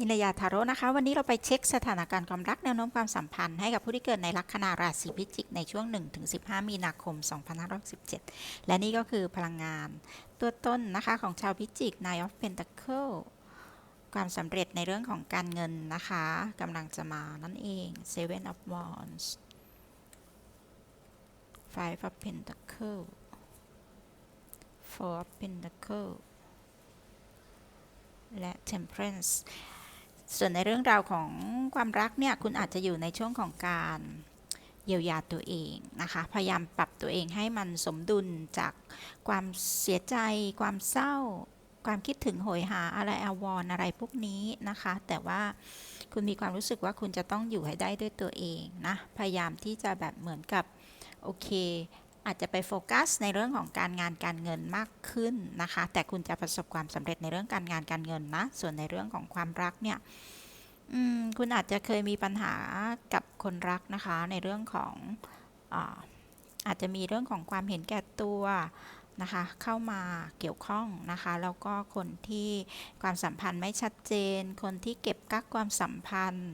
นิรยาทาโร่นะคะ วันนี้เราไปเช็คสถานการณ์ความรักแนวโน้มความสัมพันธ์ให้กับผู้ที่เกิดในลัคนาราศีพิจิกในช่วง 1-15 มีนาคม 2517และนี่ก็คือพลังงานตัวต้นนะคะของชาวพิจิก Nine of Pentacle ความสำเร็จในเรื่องของการเงินนะคะกำลังจะมานั่นเอง Seven of Wands Five of Pentacle Four of Pentacle และ Temperance ส่วนในเรื่องราวของความรักเนี่ยคุณอาจจะอยู่ในช่วงของการเยียวยาตัวเองนะคะ พยายามปรับตัวเองให้มันสมดุลจากความเสียใจ ความเศร้า ความคิดถึงโหยหาอะไรอาวรณ์อะไรพวกนี้นะคะ แต่ว่าคุณมีความรู้สึกว่าคุณจะต้องอยู่ให้ได้ด้วยตัวเองนะ พยายามที่จะแบบเหมือนกับโอเค อาจจะไปโฟกัสในเรื่องของการงานการเงินมากขึ้นนะคะ แต่คุณจะประสบความสำเร็จในเรื่องการงานการเงินนะ ส่วนในเรื่องของความรักเนี่ยคุณอาจจะเคยมีปัญหากับคนรักนะคะ ในเรื่องของอาอาจจะมีเรื่องของความเห็นแก่ตัวนะคะเข้ามาเกี่ยวข้องนะคะแล้วก็คนที่ความสัมพันธ์ไม่ชัดเจน คนที่เก็บกักความสัมพันธ์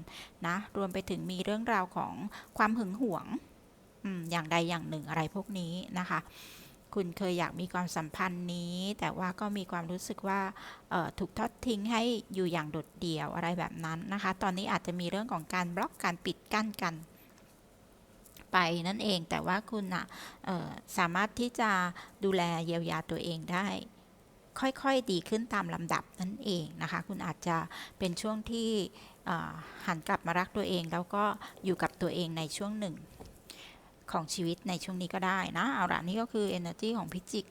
นะรวมไปถึงมีเรื่องราวของความหึงหวง อย่างใดอย่างหนึ่งอะไรพวกนี้นะคะ คุณเคยอยากมีความสัมพันธ์นี้ แต่ว่าก็มีความรู้สึกว่าถูกทอดทิ้งให้อยู่อย่างโดดเดี่ยวอะไรแบบนั้นนะคะ ตอนนี้อาจจะมีเรื่องของการบล็อกการปิดกั้นกันไปนั่นเองแต่ว่าคุณอะสามารถที่จะดูแลเยียวยาตัวเองได้ ค่อยๆดีขึ้นตามลำดับนั่นเองนะคะ คุณอาจจะเป็นช่วงที่หันกลับมารักตัวเอง แล้วก็อยู่กับตัวเองในช่วงหนึ่ง ของชีวิตในช่วงนี้ก็ได้นะ เอาละนี่ก็คือ energy ของพิจิก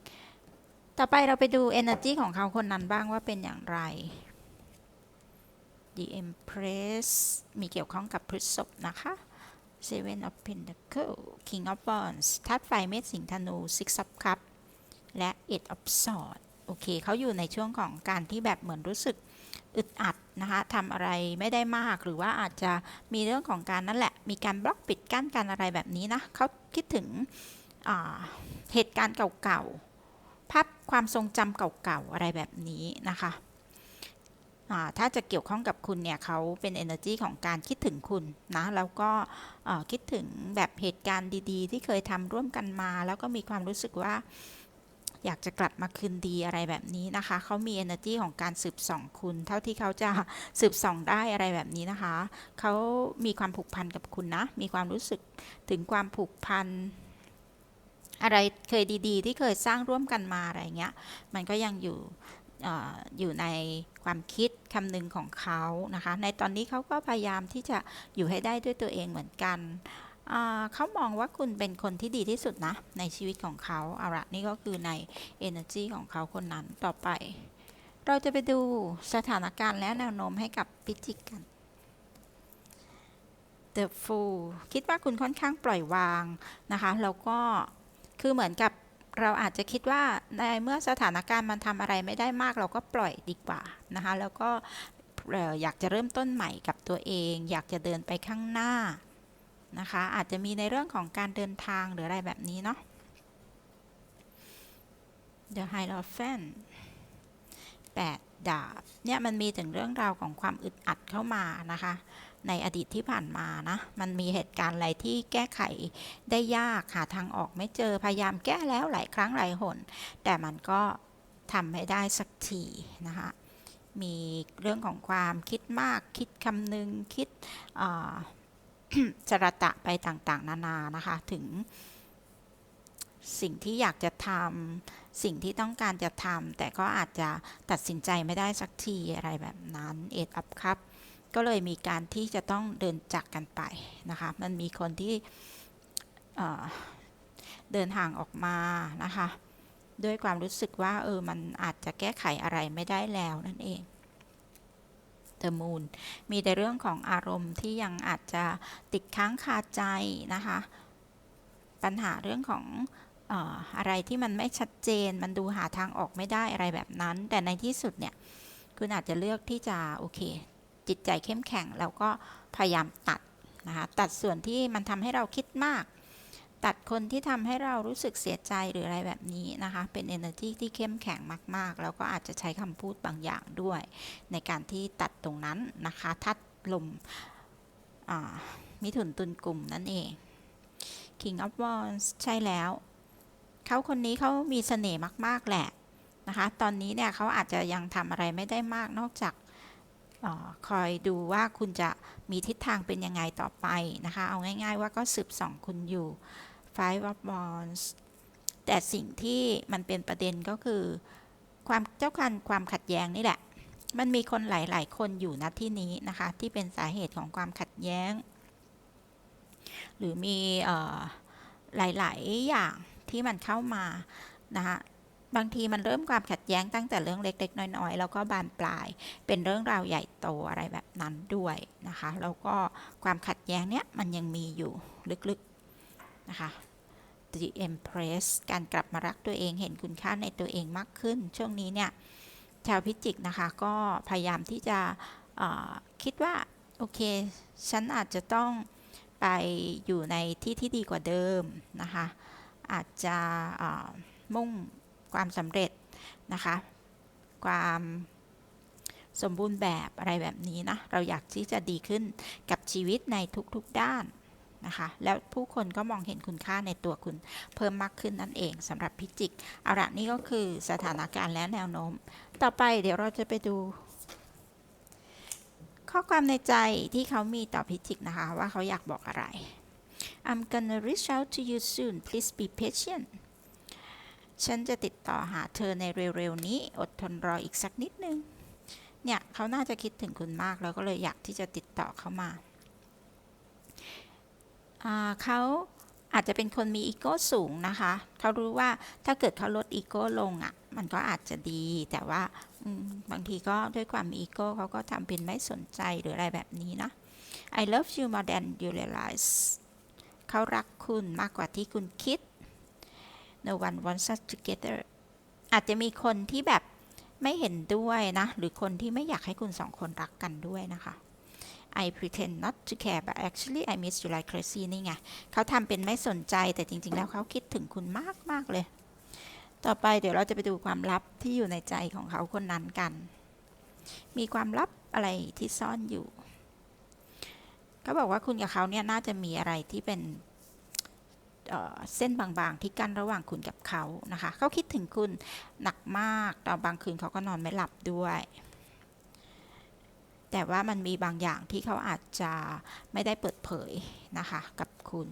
ต่อไปเราไปดู energy ของเขาคนนั้นบ้างว่าเป็นอย่างไร The Empress มีเกี่ยวข้องกับพฤษภนะคะ Seven of pentacles King of Wands ทัดไฟเมษสิงธนู Six of cups และ Eight of Swords โอเค เขาอยู่ในช่วงของการที่แบบเหมือนรู้สึก อึดอัดนะคะทำอะไรไม่ได้มากหรือว่าอาจจะมีเรื่องของการนั่นแหละ มีการบล็อกปิดกั้นกันอะไรแบบนี้นะเขาคิดถึงเหตุการณ์เก่าๆ ภาพความทรงจำเก่าๆ อะไรแบบนี้นะคะถ้าจะเกี่ยวข้องกับคุณเนี่ยเขาเป็น energy ของการคิดถึงคุณนะแล้วก็คิดถึงแบบเหตุการณ์ดีๆ ที่เคยทำร่วมกันมา แล้วก็มีความรู้สึกว่า อยากจะกลับมาคืนดีอะไรแบบนี้นะคะเขามี energy ของการสืบส่องคุณ เท่าที่เขาจะสืบส่องได้อะไรแบบนี้นะคะเขามีความผูกพันกับคุณนะ มีความรู้สึกถึงความผูกพันอะไรเคยดีๆ ที่เคยสร้างร่วมกันมาอะไรเงี้ย มันก็ยังอยู่ออยู่ในความคิดคำนึงของเขานะคะ ในตอนนี้เขาก็พยายามที่จะอยู่ให้ได้ด้วยตัวเองเหมือนกัน เขามองว่าคุณเป็นคนที่ดีที่สุดนะ ในชีวิตของเขาเอาละนี่ก็คือใน energy ของเขาคนนั้นต่อไป เราจะไปดูสถานการณ์และแนวโน้มให้กับพิจิกกัน The Fool คิดว่าคุณค่อนข้างปล่อยวางนะคะแล้วก็คือเหมือนกับเราอาจจะคิดว่าในเมื่อสถานการณ์มันทำอะไรไม่ได้มากเราก็ปล่อยดีกว่านะคะแล้วก็อยากจะเริ่มต้นใหม่กับตัวเอง อยากจะเดินไปข้างหน้า นะคะ อาจจะมีในเรื่องของการเดินทางหรืออะไรแบบนี้เนาะ The Hierophant 8ดาบเนี่ยมันมีถึงเรื่องราวของความอึดอัดเข้ามานะคะ ในอดีตที่ผ่านมานะมันมีเหตุการณ์อะไรที่แก้ไขได้ยากหาทางออกไม่เจอพยายามแก้แล้วหลายครั้งหลายหน แต่มันก็ทำไม่ได้สักทีนะคะมีเรื่องของความคิดมากคิดคำนึงคิด จรตะไปต่างๆ นานานะคะ ถึง สิ่งที่อยากจะทำสิ่งที่ต้องการจะทำแต่ก็อาจจะตัดสินใจไม่ได้สักทีอะไรแบบนั้นเอ็ดอัพครับ ก็เลยมีการที่จะต้องเดินจากกันไปนะคะ มันมีคนที่เดินห่างออกมานะคะ ด้วยความรู้สึกว่าเออมันอาจจะแก้ไขอะไรไม่ได้แล้วนั่นเอง The Moon มีแต่เรื่องของอารมณ์ที่ยังอาจจะติดค้างคาใจนะคะ ปัญหาเรื่องของอะไรที่มันไม่ชัดเจน มันดูหาทางออกไม่ได้อะไรแบบนั้น แต่ในที่สุดเนี่ย คุณอาจจะเลือกที่จะโอเค จิตใจเข้มแข็งแล้วก็พยายามตัดนะคะ ตัดส่วนที่มันทำให้เราคิดมาก ตัดคนที่ทำให้เรารู้สึกเสียใจหรืออะไรแบบนี้นะคะ เป็น energy ที่เข้มแข็งมาก ๆ แล้วก็อาจจะใช้คำพูดบางอย่างด้วย ในการที่ตัดตรงนั้นนะคะทัดลมมิถุนตุลกลุ่มนั่นเอง King of Wands ใช่แล้ว เขาคนนี้เขามีเสน่ห์มาก ๆ แหละนะคะ ตอนนี้เนี่ยเขาอาจจะยังทำอะไรไม่ได้มากนอกจากออคอยดูว่าคุณจะมีทิศทางเป็นยังไงต่อไปนะคะ เอาง่าย ๆ ว่าก็สืบส่องคุณอยู่ Five of Wands แต่สิ่งที่มันเป็นประเด็นก็คือ ความเจ้าคันความขัดแย้งนี่แหละ มันมีคนหลาย ๆ คนอยู่ณที่นี้นะคะ ที่เป็นสาเหตุของความขัดแย้ง หรือมีออหลาย ๆ อย่างที่มันเข้ามานะคะบางทีมันเริ่มความขัดแย้งตั้งแต่เรื่องเล็ก ๆ น้อย ๆ แล้วก็บานปลาย เป็นเรื่องราวใหญ่โตอะไรแบบนั้นด้วยนะคะ แล้วก็ความขัดแย้งเนี้ยมันยังมีอยู่ลึก ๆ นะคะ The Empress การกลับมารักตัวเองเห็นคุณค่าในตัวเองมากขึ้น ช่วงนี้เนี่ยชาวพิจิกนะคะก็พยายามที่จะคิดว่า โอเค ฉันอาจจะต้องไปอยู่ในที่ที่ดีกว่าเดิมนะคะ อาจจะมุ่งความสำเร็จนะคะ ความสมบูรณ์แบบอะไรแบบนี้นะ เราอยากที่จะดีขึ้นกับชีวิตในทุกๆด้าน นะคะ แล้วผู้คนก็มองเห็นคุณค่าในตัวคุณเพิ่มมากขึ้นนั่นเองสำหรับพิจิกเอาละนี่ก็คือสถานการณ์และแนวโน้ม ต่อไปเดี๋ยวเราจะไปดู ข้อความในใจที่เขามีต่อพิจิกนะคะ ว่าเขาอยากบอกอะไร I'm gonna reach out to you soon please be patient ฉันจะติดต่อหาเธอในเร็วๆนี้ อดทนรออีกสักนิดนึง เนี่ย เขาน่าจะคิดถึงคุณมาก แล้วก็เลยอยากที่จะติดต่อเข้ามาอ่า เขาอาจจะเป็นคนมีอีโก้สูงนะคะ เขารู้ว่าถ้าเกิดเขาลดอีโก้ลงอะ่ะ มันก็อาจจะดี แต่ว่าบางทีก็ด้วยความมีอีโก้เขาก็ทำเป็นไม่สนใจหรืออะไรแบบนี้นะ I love you more than you realize เขารักคุณมากกว่าที่คุณคิด No one wants us together อาจจะมีคนที่แบบไม่เห็นด้วยนะ หรือคนที่ไม่อยากให้คุณสองคนรักกันด้วยนะคะ I pretend not to care but actually I miss you like crazy นี่ไงเขาทำเป็นไม่สนใจแต่จริง ๆ แล้วเขาคิดถึงคุณมากมากเลย ต่อไปเดี๋ยวเราจะไปดูความลับที่อยู่ในใจของเขาคนนั้นกัน มีความลับอะไรที่ซ่อนอยู่เขาบอกว่าคุณกับเขาเนี่ยน่าจะมีอะไรที่เป็นเอ่อเส้นบางๆที่กั้นระหว่างคุณกับเขานะคะ เขาคิดถึงคุณหนักมากตอนบางคืนเขาก็นอนไม่หลับด้วย แต่ว่ามันมีบางอย่างที่เขาอาจจะไม่ได้เปิดเผยนะคะกับคุณ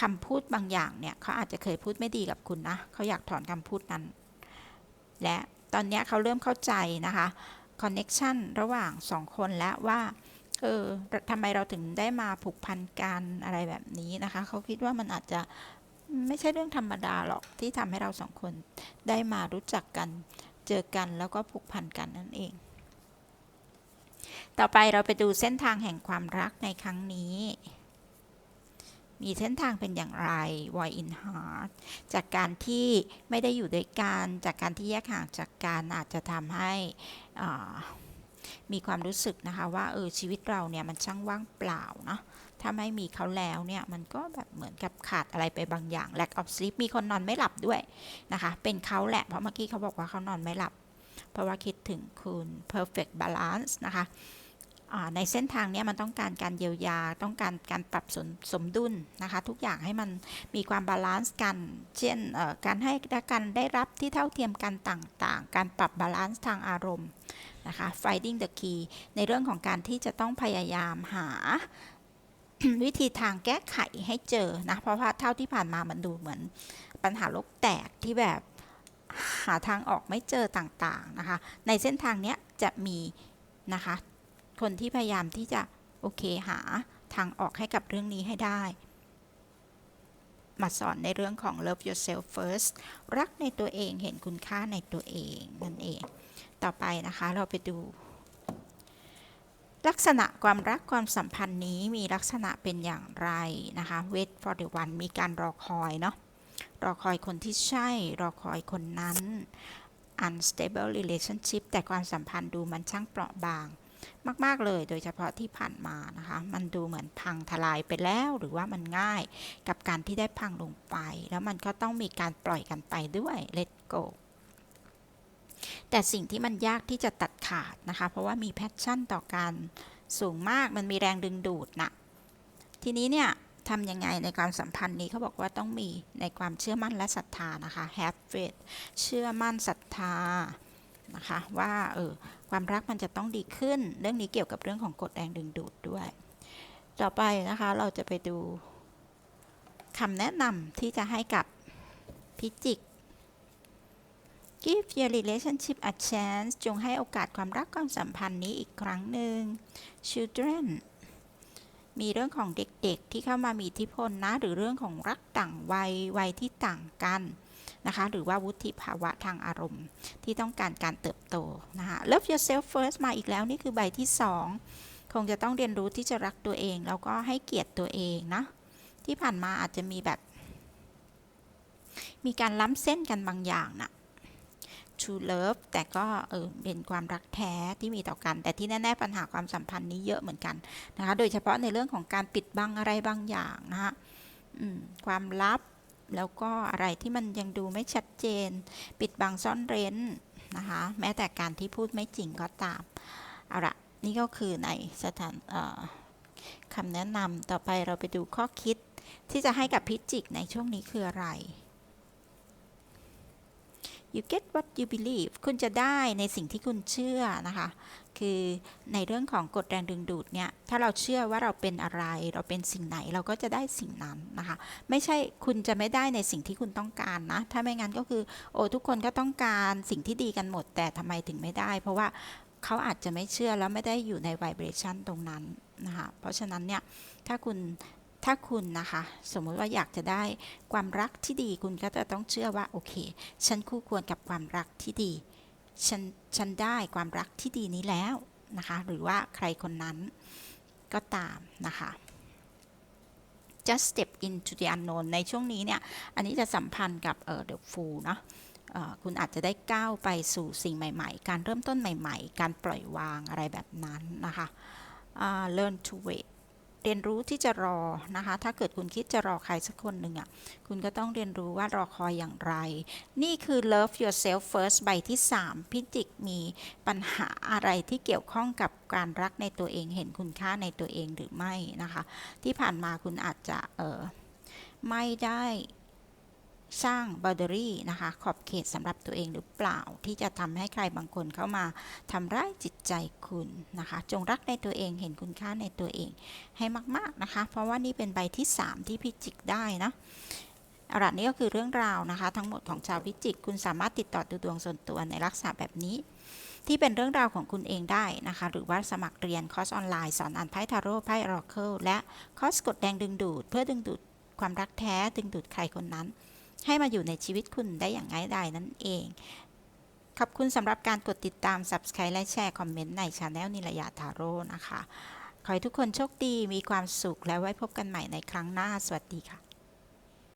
คำพูดบางอย่างเนี่ยเขาอาจจะเคยพูดไม่ดีกับคุณนะเขาอยากถอนคำพูดนั้น และตอนนี้เขาเริ่มเข้าใจนะคะคอนเน็ชันระหว่างสองคนแล้วว่าเออทำไมเราถึงได้มาผูกพันกันอะไรแบบนี้นะคะ เขาคิดว่ามันอาจจะไม่ใช่เรื่องธรรมดาหรอกที่ทำให้เราสองคนได้มารู้จักกันเจอกันแล้วก็ผูกพันกันนั่นเอง ต่อไปเราไปดูเส้นทางแห่งความรักในครั้งนี้ มีเส้นทางเป็นอย่างไร Void in Heart จากการที่ไม่ได้อยู่ด้วยกัน จากการที่แยกห่างจากกันอาจจะทำให้มีความรู้สึกนะคะว่าเออชีวิตเราเนี่ยมันช่างว่างเปล่าเนาะถ้าไม่มีเขาแล้วเนี่ยมันก็แบบเหมือนกับขาดอะไรไปบางอย่าง lack of sleep มีคนนอนไม่หลับด้วยนะคะ เป็นเขาแหละเพราะเมื่อกี้เขาบอกว่าเขานอนไม่หลับ เพราะว่าคิดถึงคุณ perfect balance นะคะ ในเส้นทางนี้มันต้องการการเยียวยา ต้องการการปรับสมสมดุลนะคะ ทุกอย่างให้มันมีความบาลานซ์กัน เช่นการให้และการได้รับที่เท่าเทียมกันต่างๆ การปรับบาลานซ์ทางอารมณ์นะคะ finding the key ในเรื่องของการที่จะต้องพยายามหาวิธีทางแก้ไขให้เจอนะ เพราะว่าเท่าที่ผ่านมามันดูเหมือนปัญหาโลกแตกที่แบบหาทางออกไม่เจอต่างๆนะคะ ในเส้นทางเนี้ยจะมีนะคะ คนที่พยายามที่จะโอเคหาทางออกให้กับเรื่องนี้ให้ได้ มาสอนในเรื่องของ love yourself first รักในตัวเองเห็นคุณค่าในตัวเองนั่นเอง ต่อไปนะคะเราไปดู ลักษณะความรักความสัมพันธ์นี้มีลักษณะเป็นอย่างไรนะคะ wait for the one มีการรอคอยเนาะรอคอยคนที่ใช่ รอคอยคนนั้น unstable relationship แต่ความสัมพันธ์ดูมันช่างเปราะบาง มากๆเลย โดยเฉพาะที่ผ่านมานะคะ มันดูเหมือนพังทลายไปแล้วหรือว่ามันง่ายกับการที่ได้พังลงไป แล้วมันก็ต้องมีการปล่อยกันไปด้วย let go แต่สิ่งที่มันยากที่จะตัดขาดนะคะ เพราะว่ามีแพชชั่นต่อการสูงมากมันมีแรงดึงดูดนะทีนี้เนี่ยทำยังไงในความสัมพันธ์นี้เขาบอกว่าต้องมีในความเชื่อมั่นและศรัทธานะคะ have faith เชื่อมั่นศรัทธา นะคะว่าเออความรักมันจะต้องดีขึ้น เรื่องนี้เกี่ยวกับเรื่องของกฎแรงดึงดูดด้วย ต่อไปนะคะเราจะไปดูคำแนะนำที่จะให้กับพิจิก Give your relationship a chance จงให้โอกาสความรักความสัมพันธ์นี้อีกครั้งหนึ่ง Children มีเรื่องของเด็กๆที่เข้ามามีอิทธิพลนะ หรือเรื่องของรักต่างวัยวัยที่ต่างกัน นะคะ หรือว่าวุฒิภาวะทางอารมณ์ ที่ต้องการการเติบโตนะคะ Love yourself first มาอีกแล้วนี่คือใบที่ 2 คงจะต้องเรียนรู้ที่จะรักตัวเอง แล้วก็ให้เกียรติตัวเองนะที่ผ่านมาอาจจะมีแบบ มีการล้ำเส้นกันบางอย่างนะ true love แต่ก็เออเป็นความรักแท้ที่มีต่อกัน แต่ที่แน่ ๆ ปัญหาความสัมพันธ์นี้เยอะเหมือนกันนะคะ โดยเฉพาะในเรื่องของการปิดบังอะไรบางอย่างนะคะความลับ แล้วก็อะไรที่มันยังดูไม่ชัดเจน ปิดบังซ่อนเร้นนะคะ แม้แต่การที่พูดไม่จริงก็ตาม เอาละนี่ก็คือในสถานคำแนะนำต่อไปเราไปดูข้อคิดที่จะให้กับพิจิกในช่วงนี้คืออะไร you get what you believe คุณจะได้ในสิ่งที่คุณเชื่อนะคะ คือในเรื่องของกฎแรงดึงดูดเนี่ย ถ้าเราเชื่อว่าเราเป็นอะไร เราเป็นสิ่งไหน เราก็จะได้สิ่งนั้นนะคะ ไม่ใช่คุณจะไม่ได้ในสิ่งที่คุณต้องการนะ ถ้าไม่งั้นก็คือ โอ้ทุกคนก็ต้องการสิ่งที่ดีกันหมด แต่ทำไมถึงไม่ได้ เพราะว่าเขาอาจจะไม่เชื่อแล้วไม่ได้อยู่ใน vibration ตรงนั้นนะคะ เพราะฉะนั้นเนี่ย ถ้าคุณ ถ้าคุณนะคะ สมมติว่าอยากจะได้ความรักที่ดีคุณก็จะต้องเชื่อว่าโอเค ฉันคู่ควรกับความรักที่ดี ฉันฉันได้ความรักที่ดีนี้แล้วนะคะ หรือว่าใครคนนั้นก็ตามนะคะ just step into the unknown ในช่วงนี้เนี่ย อันนี้จะสัมพันธ์กับเอ่อ the fool เนาะคุณอาจจะได้ก้าวไปสู่สิ่งใหม่ ๆ การเริ่มต้นใหม่ ๆ การปล่อยวางอะไรแบบนั้นนะคะ learn to wait เรียนรู้ที่จะรอนะคะ ถ้าเกิดคุณคิดจะรอใครสักคนหนึ่งอะ คุณก็ต้องเรียนรู้ว่ารอคอยอย่างไร นี่คือ love yourself first ใบที่ 3 พิจิกมีปัญหาอะไรที่เกี่ยวข้องกับการรักในตัวเอง เห็นคุณค่าในตัวเองหรือไม่นะคะ ที่ผ่านมาคุณอาจจะเออไม่ได้ สร้างบ o เดอรี่นะคะ ขอบเขตสำหรับตัวเองหรือเปล่า ที่จะทำให้ใครบางคนเข้ามาทำร้ายจิตใจคุณนะคะ จงรักในตัวเองเห็นคุณค่าในตัวเองให้มาก ๆ นะคะ เพราะว่านี่เป็นใบที่ 3 ที่พิจิกได้นะเอาละนี่ก็คือเรื่องราวนะคะ ทั้งหมดของชาวพิจิก คุณสามารถติดต่อดูดวงส่วนตัวในลักษณะแบบนี้ ที่เป็นเรื่องราวของคุณเองได้นะคะ หรือว่าสมัครเรียนคอร์สออนไลน์สอนอ่านไพ่ทาโร่ไพ่ออราเคิลและคอร์สกดแดงดึงดูด เพื่อดึงดูดความรักแท้ดึงดูดใครคนนั้น ให้มาอยู่ในชีวิตคุณได้อย่างง่ายดายนั่นเอง ขอบคุณสำหรับการกดติดตาม Subscribe และแชร์คอมเมนต์ในช anel นิรยาทาโร่นะคะ ขอให้ทุกคนโชคดีมีความสุขและไว้พบกันใหม่ในครั้งหน้า สวัสดีค่ะ